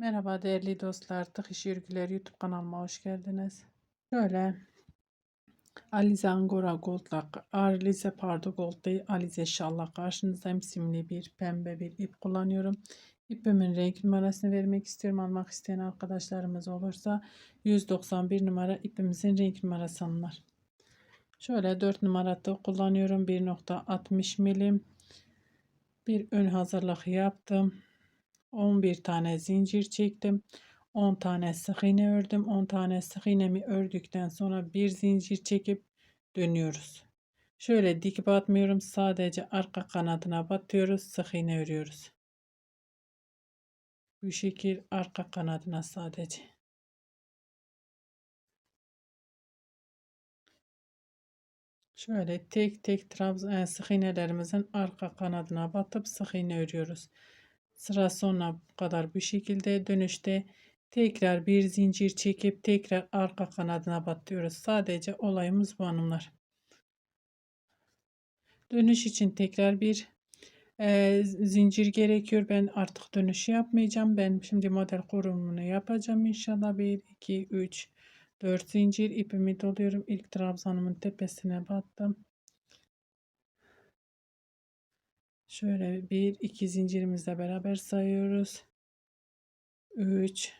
Merhaba değerli dostlar. Tık İş Örgüleri YouTube kanalıma hoş geldiniz. Şöyle Alize Angora Gold'la Alize Pardo Gold değil Alize Şallah karşınızdayım. Simli bir pembe bir ip kullanıyorum. İpimin renk numarasını vermek istiyorum. Almak isteyen arkadaşlarımız olursa 191 numara ipimizin renk numarası alınır. Şöyle 4 numarada kullanıyorum. 1.60 milim bir ön hazırlık yaptım. 11 tane zincir çektim. 10 tane sık iğne ördüm. 10 tane sık iğnemi ördükten sonra bir zincir çekip dönüyoruz. Şöyle dik batmıyorum. Sadece arka kanadına batıyoruz. Sık iğne örüyoruz. Bu şekil arka kanadına sadece. Şöyle tek tek trabzan sık iğnelerimizin arka kanadına batıp sık iğne örüyoruz. Sıra bu kadar bu şekilde dönüşte tekrar bir zincir çekip tekrar arka kanadına batıyoruz. Sadece olayımız bu hanımlar. Dönüş için tekrar bir e, zincir gerekiyor. Ben artık dönüş yapmayacağım. Ben şimdi model kurumunu yapacağım inşallah. 1, 2, 3, 4 zincir ipimi doluyorum. İlk trabzanımın tepesine battım. Şöyle bir iki zincirimizle beraber sayıyoruz. 3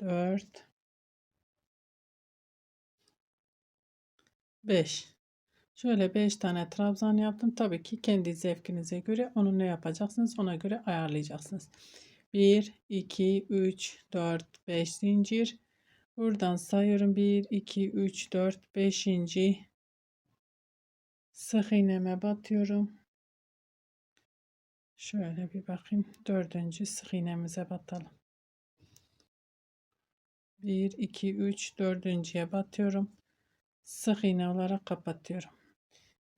4 5 Şöyle 5 tane trabzan yaptım. Tabii ki kendi zevkinize göre onu ne yapacaksınız ona göre ayarlayacaksınız. 1 2 3 4 5 zincir. Buradan sayıyorum 1 2 3 4 5 sık iğneme batıyorum. Şöyle bir bakayım. Dördüncü sık iğnemize batalım. 1, 2, 3, dördüncüye batıyorum. Sık iğne olarak kapatıyorum.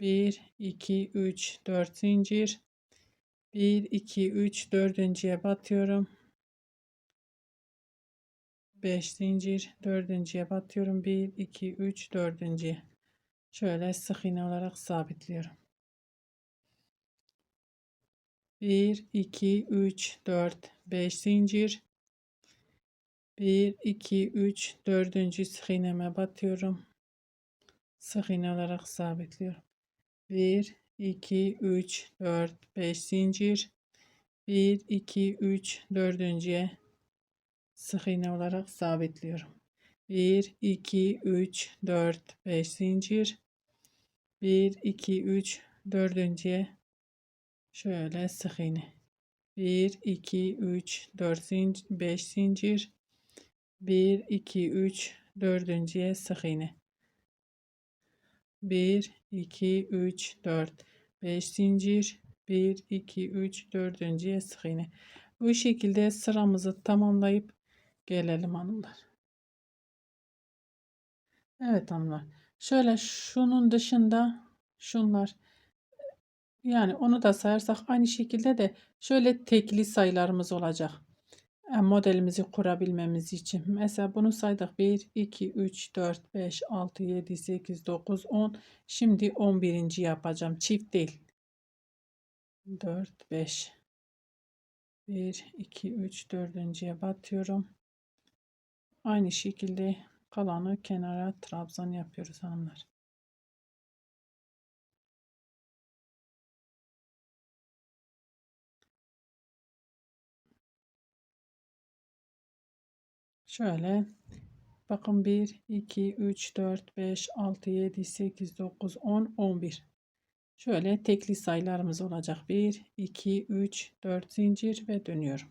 1, 2, 3, 4 zincir. 1, 2, 3, dördüncüye batıyorum. 5 zincir, dördüncüye batıyorum. 1, 2, 3, dördüncüye. Şöyle sık iğne olarak sabitliyorum. 1, 2, 3, 4, 5 zincir. 1, 2, 3, 4. sık iğneme batıyorum. Sık iğne olarak sabitliyorum. 1, 2, 3, 4, 5 zincir. 1, 2, 3, 4. sık iğne olarak sabitliyorum. 1, 2, 3, 4, 5 zincir. 1, 2, 3, dördüncüye şöyle sık iğne. 1, 2, 3, 4 zincir, 5 zincir. 1, 2, 3, dördüncüye sık iğne. 1, 2, 3, 4, 5 zincir. 1, 2, 3, dördüncüye sık iğne. Bu şekilde sıramızı tamamlayıp gelelim hanımlar. Evet hanımlar. Şöyle şunun dışında şunlar yani onu da sayarsak aynı şekilde de şöyle tekli sayılarımız olacak. Yani modelimizi kurabilmemiz için. Mesela bunu saydık. 1, 2, 3, 4, 5, 6, 7, 8, 9, 10. Şimdi 11. yapacağım. Çift değil. 4, 5. 1, 2, 3, 4. batıyorum. Aynı şekilde Kalanı kenara trabzan yapıyoruz hanımlar. Şöyle bakın 1 2 3 4 5 6 7 8 9 10 11 şöyle tekli sayılarımız olacak. 1 2 3 4 zincir ve dönüyorum.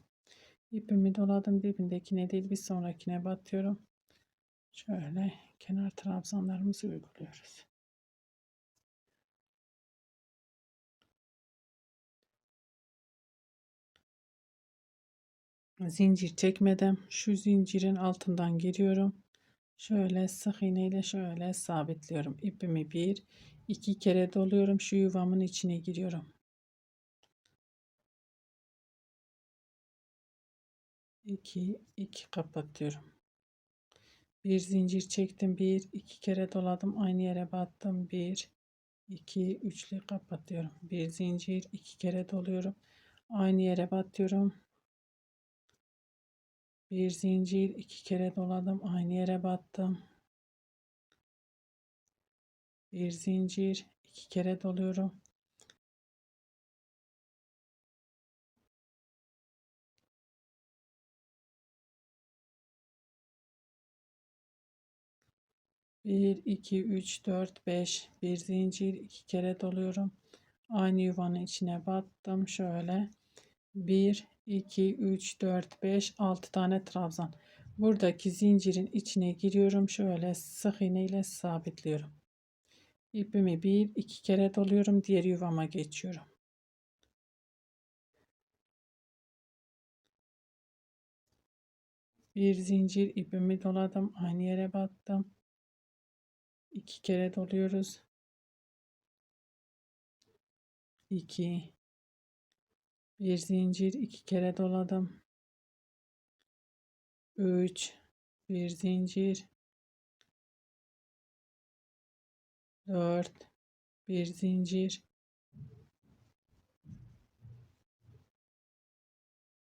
İpimi doladım dibindekine değil bir sonrakine batıyorum Şöyle kenar trabzanlarımızı uyguluyoruz. Zincir çekmeden şu zincirin altından giriyorum. Şöyle sık iğne ile şöyle sabitliyorum. İpimi bir, iki kere doluyorum. Şu yuvamın içine giriyorum. İki, iki kapatıyorum. Bir zincir çektim. Bir, iki kere doladım. Aynı yere battım. Bir, iki, üçlü kapatıyorum. Bir zincir, iki kere doluyorum. Aynı yere batıyorum. Bir zincir, iki kere doladım. Aynı yere battım. Bir zincir, iki kere doluyorum. 1 2 3 4 5 bir zincir iki kere doluyorum. Aynı yuvanın içine battım. Şöyle. 1 2 3 4 5 6 tane trabzan. Buradaki zincirin içine giriyorum. Şöyle sık iğne ile sabitliyorum. İpimi bir iki kere doluyorum. Diğer yuvama geçiyorum. Bir zincir ipimi doladım. Aynı yere battım iki kere doluyoruz. 2 bir zincir iki kere doladım. 3 bir zincir. 4 bir zincir.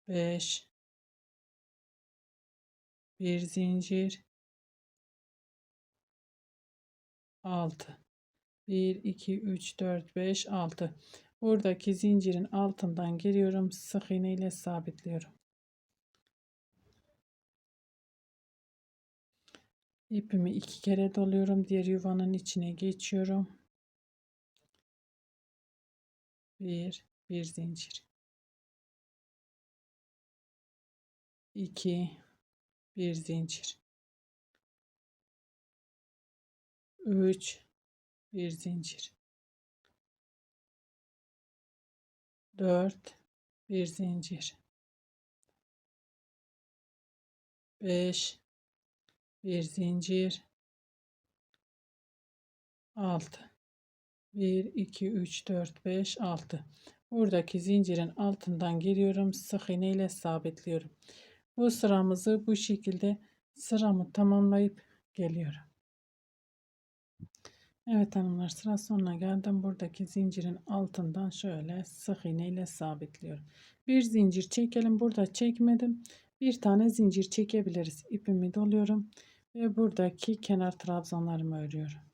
5 bir zincir. 6. 1, 2, 3, 4, 5, 6. Buradaki zincirin altından giriyorum. Sık iğne ile sabitliyorum. İpimi iki kere doluyorum. Diğer yuvanın içine geçiyorum. Bir, bir zincir. İki, bir zincir. 3 bir zincir. 4 bir zincir. 5 bir zincir. 6 1 2 3 4 5 6 buradaki zincirin altından geliyorum sık iğne ile sabitliyorum. Bu sıramızı bu şekilde sıramı tamamlayıp geliyorum. Evet hanımlar sıra sonuna geldim. Buradaki zincirin altından şöyle sık iğne ile sabitliyorum. Bir zincir çekelim. Burada çekmedim. Bir tane zincir çekebiliriz. İpimi doluyorum ve buradaki kenar trabzanlarımı örüyorum.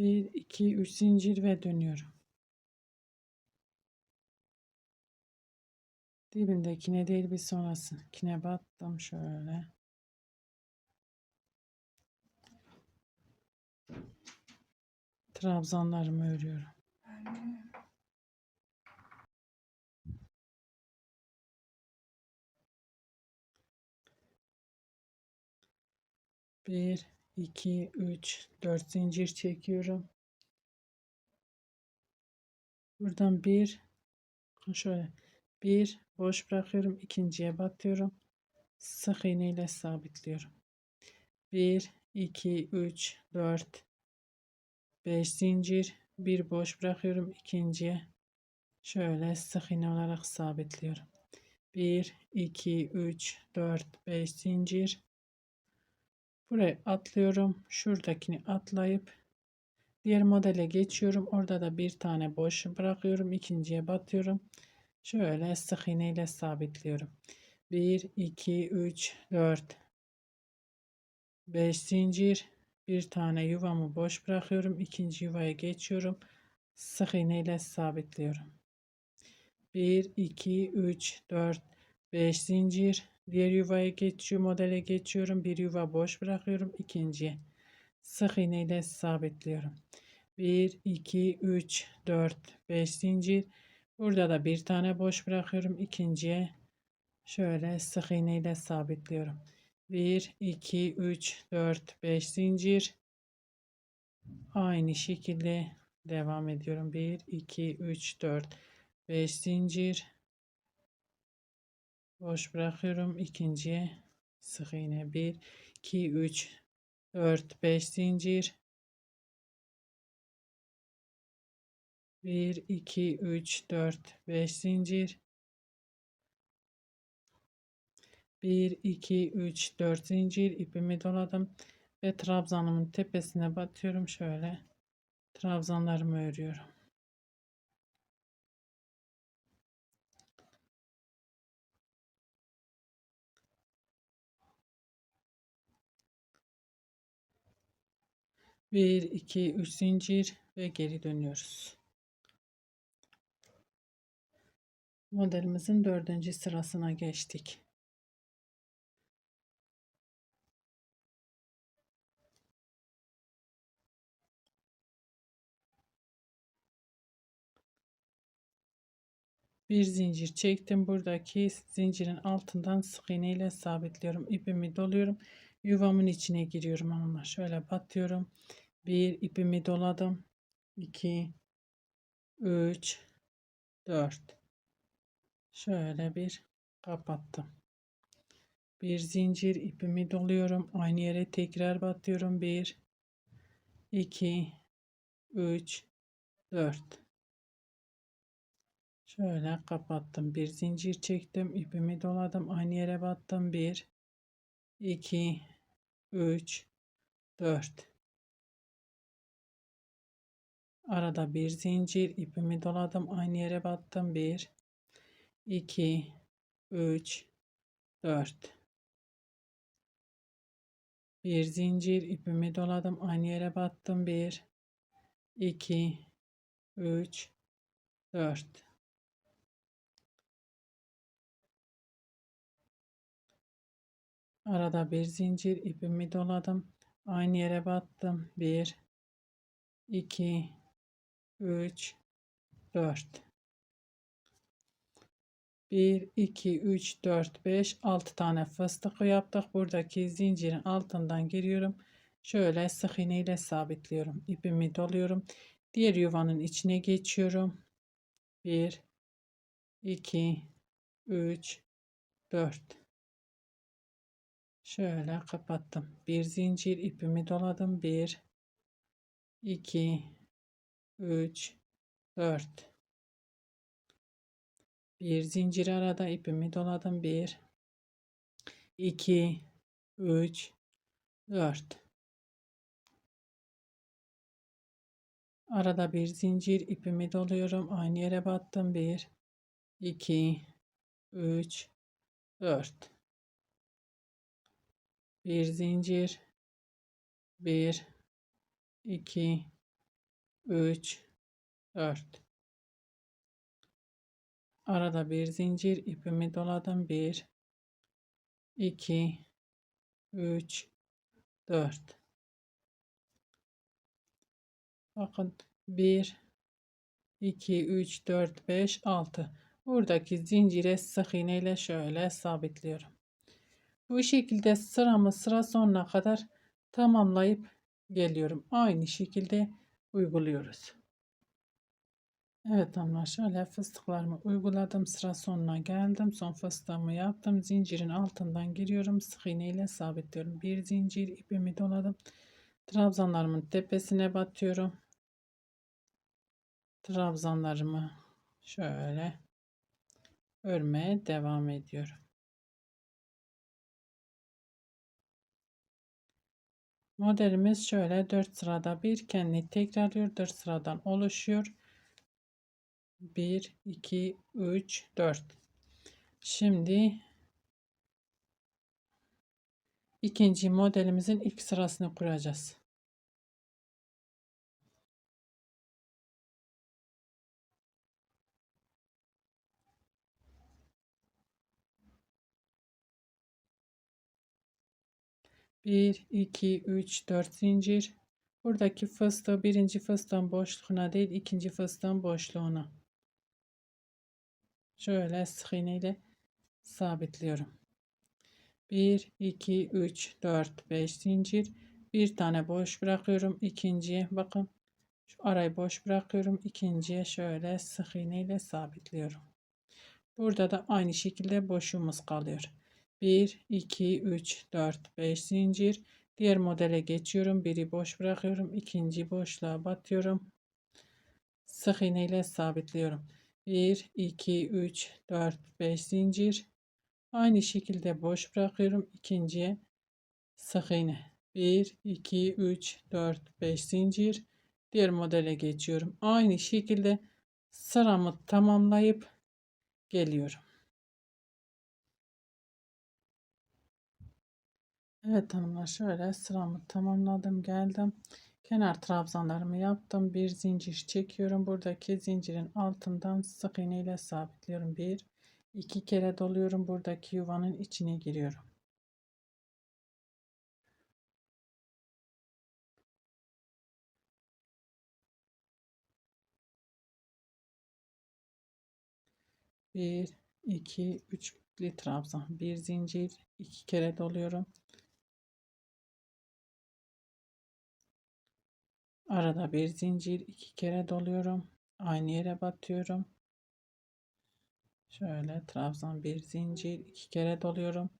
1 2 3 zincir ve dönüyorum. Dibindekine değil bir sonrasınkine battım şöyle. Trabzanlarımı örüyorum. Bir, 2, 3, 4 zincir çekiyorum. Buradan bir şöyle bir boş bırakıyorum. ikinciye batıyorum. Sık iğne ile sabitliyorum. 1, 2, 3, 4, 5 zincir. Bir boş bırakıyorum. ikinciye şöyle sık iğne olarak sabitliyorum. 1, 2, 3, 4, 5 zincir. Buraya atlıyorum. Şuradakini atlayıp diğer modele geçiyorum. Orada da bir tane boş bırakıyorum. ikinciye batıyorum. Şöyle sık iğne ile sabitliyorum. 1, 2, 3, 4, 5 zincir. Bir tane yuvamı boş bırakıyorum. ikinci yuvaya geçiyorum. Sık iğne ile sabitliyorum. 1, 2, 3, 4, 5 zincir. Diğer yuvaya geçiyor, modele geçiyorum. Bir yuva boş bırakıyorum. ikinciye sık iğne ile sabitliyorum. 1, 2, 3, 4, 5 zincir. Burada da bir tane boş bırakıyorum. ikinciye şöyle sık iğne ile sabitliyorum. 1, 2, 3, 4, 5 zincir. Aynı şekilde devam ediyorum. 1, 2, 3, 4, 5 zincir boş bırakıyorum. ikinciye sık iğne 1 2 3 4 5 zincir. 1 2 3 4 5 zincir. 1 2 3 4 zincir. İpimi doladım ve trabzanımın tepesine batıyorum. Şöyle trabzanlarımı örüyorum. Bir, iki, üç zincir ve geri dönüyoruz. Modelimizin dördüncü sırasına geçtik. bir zincir çektim buradaki zincirin altından sık iğne ile sabitliyorum ipimi doluyorum yuvamın içine giriyorum ama şöyle batıyorum bir ipimi doladım 2 3 4 şöyle bir kapattım bir zincir ipimi doluyorum aynı yere tekrar batıyorum 1 2 3 4 Şöyle kapattım. Bir zincir çektim. ipimi doladım. Aynı yere battım. 1 2 3 4 Arada bir zincir ipimi doladım. Aynı yere battım. 1 2 3 4 Bir zincir ipimi doladım. Aynı yere battım. 1 2 3 4 Arada bir zincir ipimi doladım. Aynı yere battım. 1 2 3 4 1 2 3 4 5 6 tane fıstık yaptık. Buradaki zincirin altından giriyorum. Şöyle sık iğne ile sabitliyorum. İpimi doluyorum. Diğer yuvanın içine geçiyorum. 1 2 3 4 Şöyle kapattım. Bir zincir ipimi doladım. 1 2 3 4 Bir zincir arada ipimi doladım. 1 2 3 4 Arada bir zincir ipimi doluyorum. Aynı yere battım. 1 2 3 4 bir zincir. 1 2 3 4 arada bir zincir ipimi doladım. 1 2 3 4 bakın 1 2 3 4 5 6 buradaki zincire sık iğne ile şöyle sabitliyorum bu şekilde sıramı sıra sonuna kadar tamamlayıp geliyorum. Aynı şekilde uyguluyoruz. Evet hanımlar şöyle fıstıklarımı uyguladım. Sıra sonuna geldim. Son fıstığımı yaptım. Zincirin altından giriyorum. Sık iğne ile sabitliyorum. Bir zincir ipimi doladım. Trabzanlarımın tepesine batıyorum. Trabzanlarımı şöyle örmeye devam ediyorum. Modelimiz şöyle 4 sırada bir kendini tekrarlıyor. 4 sıradan oluşuyor. 1, 2, 3, 4. Şimdi ikinci modelimizin ilk sırasını kuracağız. Bir, iki, üç, dört zincir. Buradaki fıstığı birinci fıstığın boşluğuna değil ikinci fıstığın boşluğuna. Şöyle sık ile sabitliyorum. 1, 2, 3, 4, 5 zincir. Bir tane boş bırakıyorum. ikinciye bakın. Şu arayı boş bırakıyorum. ikinciye şöyle sık iğne ile sabitliyorum. Burada da aynı şekilde boşluğumuz kalıyor. 1, 2, 3, 4, 5 zincir. Diğer modele geçiyorum. Biri boş bırakıyorum. ikinci boşluğa batıyorum. Sık iğne ile sabitliyorum. 1, 2, 3, 4, 5 zincir. Aynı şekilde boş bırakıyorum. İkinciye sık iğne. 1, 2, 3, 4, 5 zincir. Diğer modele geçiyorum. Aynı şekilde sıramı tamamlayıp geliyorum. Evet hanımlar şöyle sıramı tamamladım geldim. Kenar trabzanlarımı yaptım. Bir zincir çekiyorum. Buradaki zincirin altından sık iğne ile sabitliyorum. Bir, iki kere doluyorum. Buradaki yuvanın içine giriyorum. Bir, iki, üç trabzan. Bir zincir, iki kere doluyorum. Arada bir zincir iki kere doluyorum. Aynı yere batıyorum. Şöyle trabzan bir zincir iki kere doluyorum.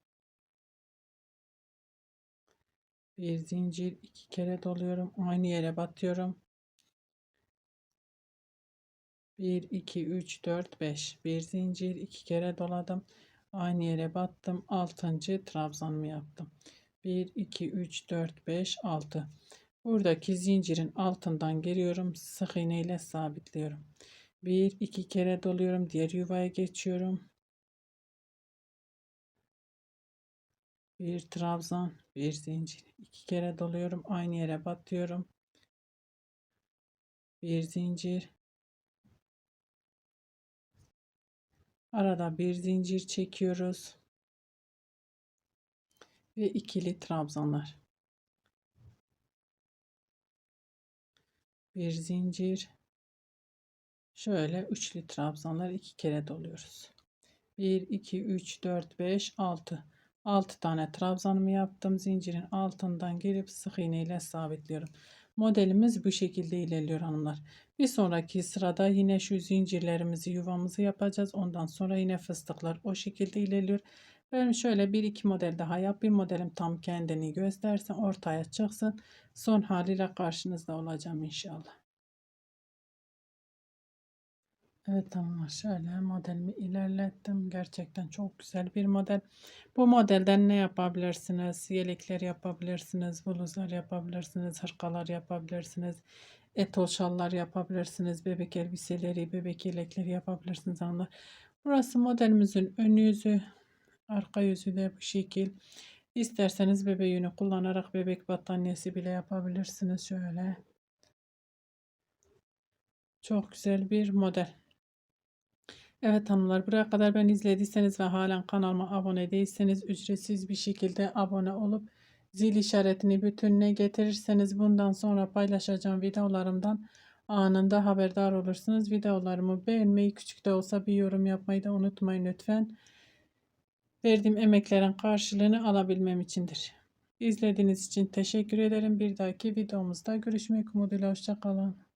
Bir zincir iki kere doluyorum. Aynı yere batıyorum. 1 2 3 4 5 bir zincir iki kere doladım. Aynı yere battım. 6. trabzanımı yaptım. 1 2 3 4 5 6 Buradaki zincirin altından giriyorum. Sık iğne ile sabitliyorum. Bir iki kere doluyorum. Diğer yuvaya geçiyorum. Bir trabzan, bir zincir. iki kere doluyorum. Aynı yere batıyorum. Bir zincir. Arada bir zincir çekiyoruz. Ve ikili trabzanlar. Bir zincir. Şöyle üçlü trabzanlar iki kere doluyoruz. 1 2 3 4 5 6 6 tane trabzanımı yaptım. Zincirin altından girip sık iğne ile sabitliyorum modelimiz bu şekilde ilerliyor hanımlar. Bir sonraki sırada yine şu zincirlerimizi yuvamızı yapacağız. Ondan sonra yine fıstıklar o şekilde ilerliyor ben şöyle bir iki model daha yapayım. Modelim tam kendini göstersin. Ortaya çıksın. Son haliyle karşınızda olacağım inşallah. Evet tamam şöyle modelimi ilerlettim. Gerçekten çok güzel bir model. Bu modelden ne yapabilirsiniz? Yelekler yapabilirsiniz, bluzlar yapabilirsiniz, hırkalar yapabilirsiniz, etol şallar yapabilirsiniz, bebek elbiseleri, bebek yelekleri yapabilirsiniz. Onlar. Burası modelimizin ön yüzü. Arka yüzü de bu şekil. İsterseniz bebe yünü kullanarak bebek battaniyesi bile yapabilirsiniz. Şöyle. Çok güzel bir model. Evet hanımlar buraya kadar ben izlediyseniz ve halen kanalıma abone değilseniz ücretsiz bir şekilde abone olup zil işaretini bütününe getirirseniz bundan sonra paylaşacağım videolarımdan anında haberdar olursunuz. Videolarımı beğenmeyi küçük de olsa bir yorum yapmayı da unutmayın lütfen verdiğim emeklerin karşılığını alabilmem içindir. İzlediğiniz için teşekkür ederim. Bir dahaki videomuzda görüşmek umuduyla. Hoşçakalın.